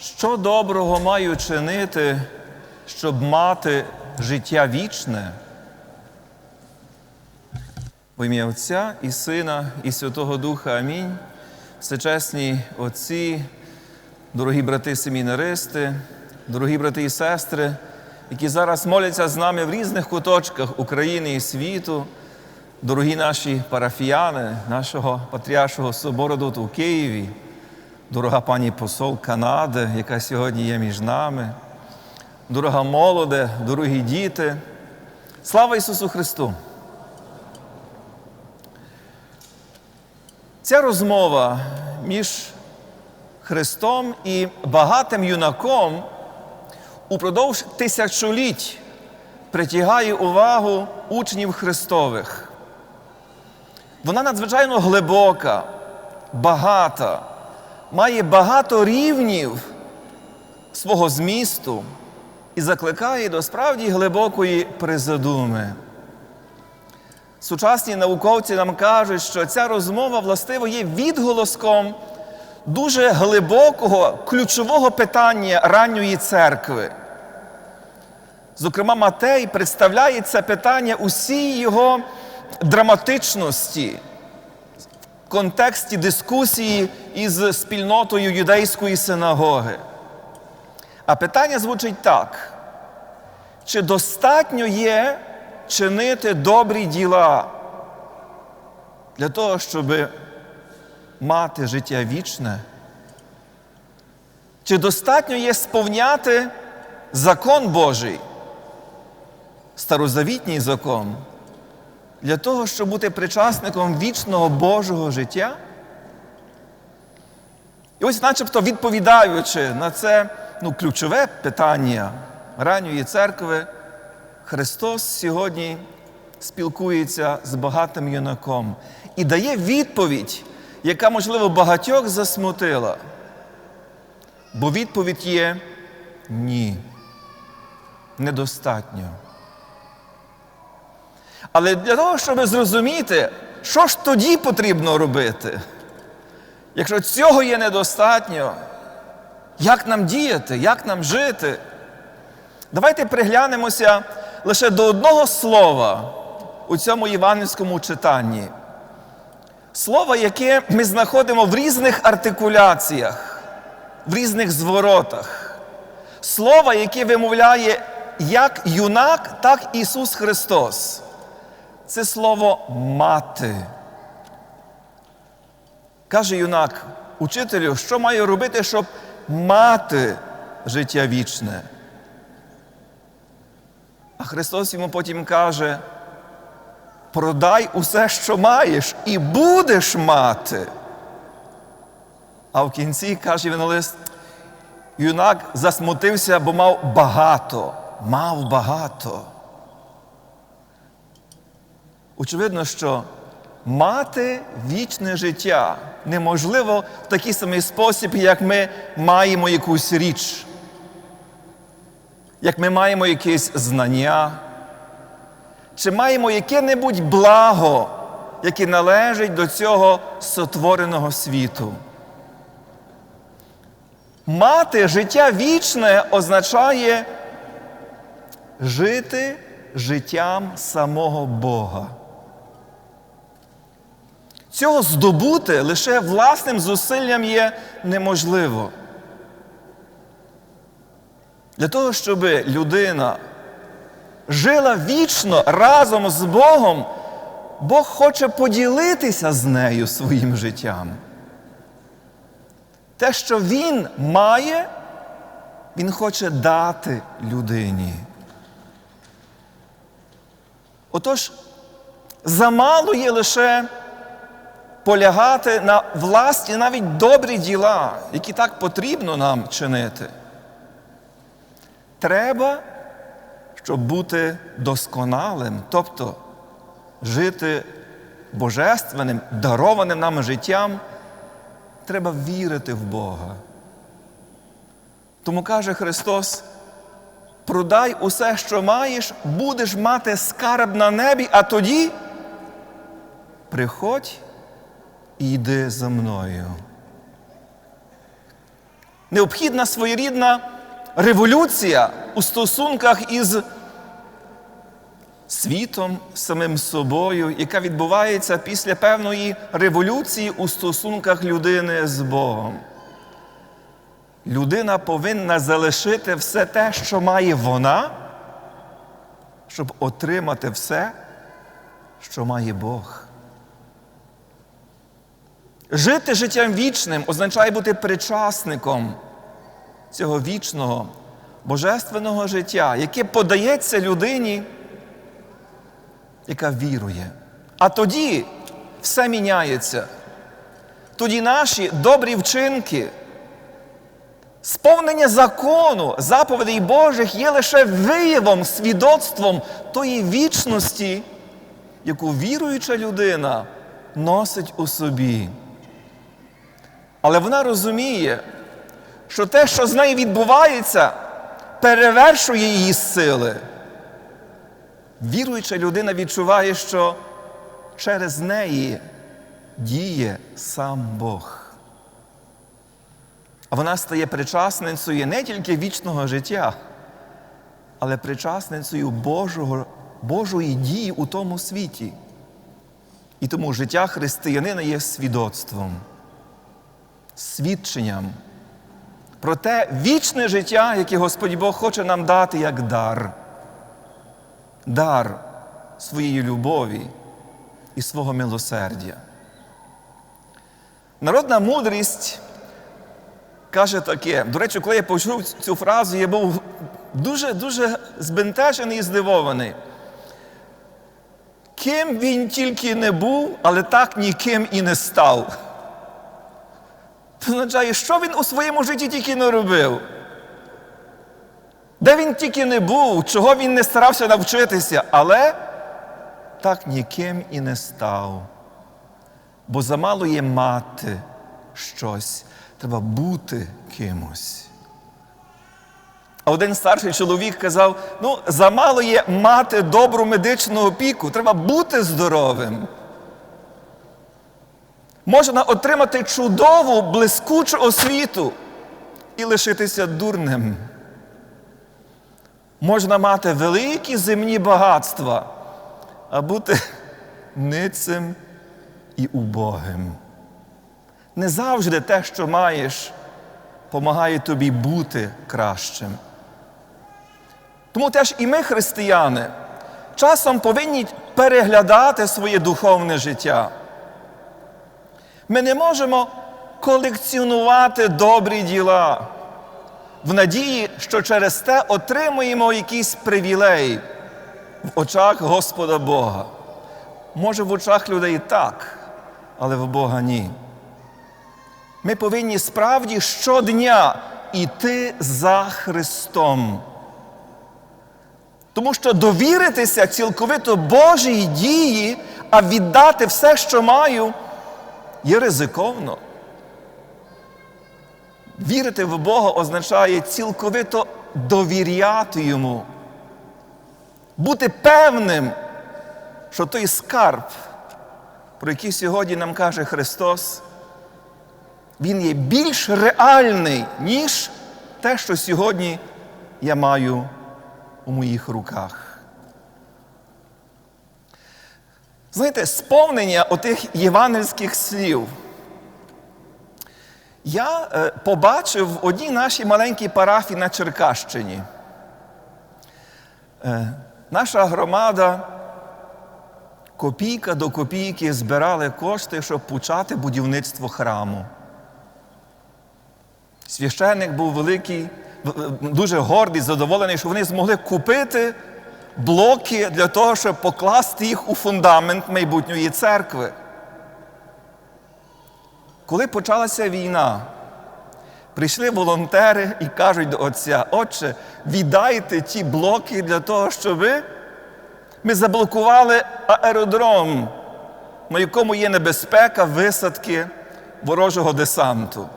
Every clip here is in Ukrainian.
Що доброго маю чинити, щоб мати життя вічне? В ім'я Отця і Сина, і Святого Духа Амінь. Всечесні отці, дорогі брати семінаристи, дорогі брати і сестри, які зараз моляться з нами в різних куточках України і світу, дорогі наші парафіяни, нашого Патріаршого собору тут у Києві, дорога пані посол Канади, яка сьогодні є між нами, дорога молоде, дорогі діти. Слава Ісусу Христу! Ця розмова між Христом і багатим юнаком упродовж тисячоліть притягає увагу учнів Христових. Вона надзвичайно глибока, багата, має багато рівнів свого змісту і закликає до справді глибокої призадуми. Сучасні науковці нам кажуть, що ця розмова властиво є відголоском дуже глибокого, ключового питання ранньої церкви. Зокрема, Матей представляє це питання усій його драматичності контексті дискусії із спільнотою юдейської синагоги. А питання звучить так: чи достатньо є чинити добрі діла для того, щоб мати життя вічне? Чи достатньо є сповняти закон Божий, старозавітній закон, для того, щоб бути причасником вічного Божого життя? І ось, начебто, відповідаючи на це ну, ключове питання ранньої церкви, Христос сьогодні спілкується з багатим юнаком і дає відповідь, яка, можливо, багатьох засмутила. Бо відповідь є ні. Недостатньо. Але для того, щоб зрозуміти, що ж тоді потрібно робити, якщо цього є недостатньо, як нам діяти, як нам жити? Давайте приглянемося лише до одного слова у цьому євангельському читанні. Слово, яке ми знаходимо в різних артикуляціях, в різних зворотах. Слово, яке вимовляє як юнак, так і Ісус Христос. Це слово мати. Каже юнак учителю, що маю робити, щоб мати життя вічне. А Христос йому потім каже: продай усе, що маєш, і будеш мати. А в кінці каже Вінолист, юнак засмутився, бо мав багато, мав багато. Очевидно, що мати вічне життя неможливо в такий самий спосіб, як ми маємо якусь річ як ми маємо якесь знання, чи маємо яке-небудь благо, яке належить до цього сотвореного світу. Мати життя вічне означає жити життям самого Бога. Цього здобути лише власним зусиллям є неможливо. Для того, щоб людина жила вічно разом з Богом, Бог хоче поділитися з нею своїм життям. Те, що Він має, Він хоче дати людині. Отож, замало є лише полягати на власні навіть добрі діла, які так потрібно нам чинити. Треба, щоб бути досконалим, тобто жити божественним, дарованим нам життям, треба вірити в Бога. Тому каже Христос: продай усе, що маєш, будеш мати скарб на небі, а тоді приходь і йди за мною. необхідна своєрідна революція у стосунках із світом, самим собою, яка відбувається після певної революції у стосунках людини з Богом. Людина повинна залишити все те, що має вона, щоб отримати все, що має Бог. Жити життям вічним означає бути причасником цього вічного, божественного життя, яке подається людині, яка вірує. А тоді все міняється. Тоді наші добрі вчинки, сповнення закону, заповідей Божих є лише виявом, свідоцтвом тої вічності, яку віруюча людина носить у собі. Але вона розуміє, що те, що з нею відбувається, перевершує її сили. Віруюча людина відчуває, що через неї діє сам Бог. А вона стає причасницею не тільки вічного життя, але причасницею Божого, Божої дії у тому світі. І тому життя християнина є свідоцтвом, свідченням про те вічне життя, яке Господь Бог хоче нам дати як дар. Дар своєї любові і свого милосердя. Народна мудрість каже таке. До речі, коли я почув цю фразу, я був дуже-дуже збентежений і здивований. Ким він тільки не був, але так ніким і не став. Це означає, що він у своєму житті тільки не робив. Де він тільки не був, чого він не старався навчитися, але так ніким і не став. Бо замало є мати щось, треба бути кимось. А один старший чоловік казав: ну, замало є мати добру медичну опіку, треба бути здоровим. Можна отримати чудову, блискучу освіту і лишитися дурним. Можна мати великі земні багатства, а бути ницим і убогим. Не завжди те, що маєш, помагає тобі бути кращим. Тому теж і ми, християни, часом повинні переглядати своє духовне життя. Ми не можемо колекціонувати добрі діла в надії, що через те отримуємо якийсь привілей в очах Господа Бога. Може, в очах людей так, але в Бога ні. Ми повинні справді щодня йти за Христом. Тому що довіритися цілковито Божій дії, а віддати все, що маю, є ризиковно. Вірити в Бога означає цілковито довіряти Йому, бути певним, що той скарб, про який сьогодні нам каже Христос, Він є більш реальний, ніж те, що сьогодні я маю у моїх руках. Знаєте, сповнення отих євангельських слів. Я е, побачив в одній нашій маленькій парафії на Черкащині. Е, наша громада копійка до копійки збирали кошти, щоб почати будівництво храму. Священник був великий, дуже гордий, задоволений, що вони змогли купити блоки для того, щоб покласти їх у фундамент майбутньої церкви. Коли почалася війна, прийшли волонтери і кажуть до отця, отче, віддайте ті блоки для того, щоб ми заблокували аеродром, на якому є небезпека висадки ворожого десанту.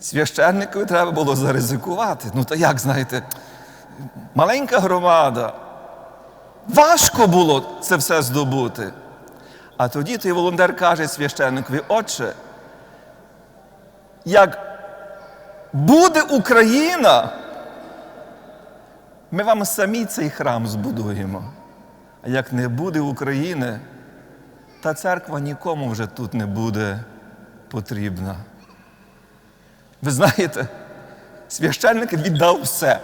Священникові треба було заризикувати. Ну, то як знаєте, маленька громада. Важко було це все здобути. А тоді той волонтер каже священникові, отче, як буде Україна, ми вам самі цей храм збудуємо. А як не буде України, та церква нікому вже тут не буде потрібна. Ви знаєте, священник віддав все.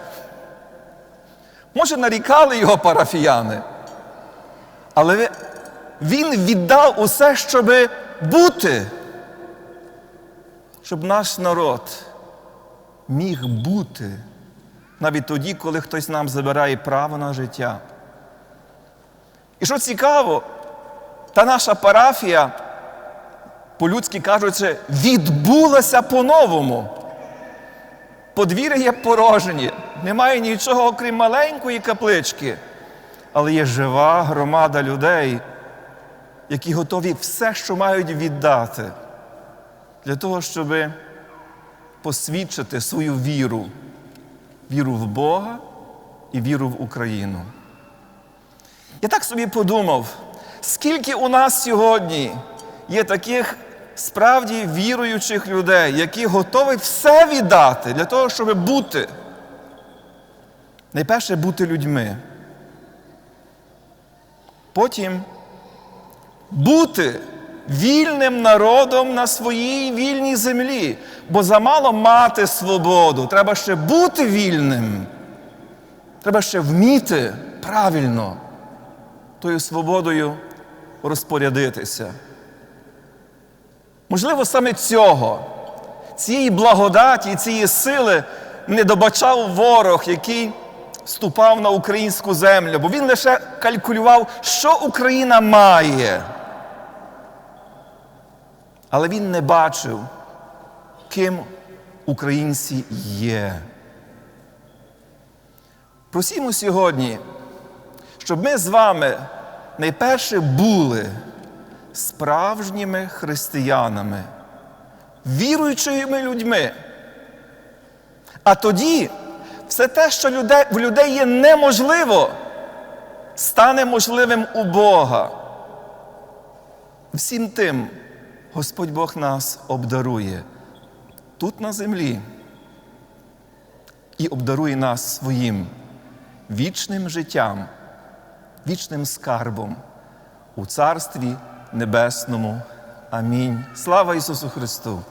Може, нарікали його парафіяни, але він віддав усе, щоб бути, щоб наш народ міг бути навіть тоді, коли хтось нам забирає право на життя. І що цікаво, та наша парафія, по-людськи кажучи, відбулася по-новому. Подвір'я є порожні, немає нічого, окрім маленької каплички, але є жива громада людей, які готові все, що мають віддати, для того, щоб посвідчити свою віру, віру в Бога і віру в Україну. Я так собі подумав, скільки у нас сьогодні є таких справді віруючих людей, які готові все віддати для того, щоб бути. Найперше бути людьми. Потім бути вільним народом на своїй вільній землі. Бо замало мати свободу. Треба ще бути вільним. Треба ще вміти правильно тою свободою розпорядитися. Можливо, саме цього, цієї благодаті, цієї сили не добачав ворог, який ступав на українську землю, бо він лише калькулював, що Україна має. Але він не бачив, ким українці є. Просімо сьогодні, щоб ми з вами найперше були справжніми християнами, віруючими людьми. А тоді все те, що в людей є неможливо, стане можливим у Бога. Всім тим Господь Бог нас обдарує тут на землі і обдарує нас своїм вічним життям, вічним скарбом у Царстві Небесному. Амінь. Слава Ісусу Христу!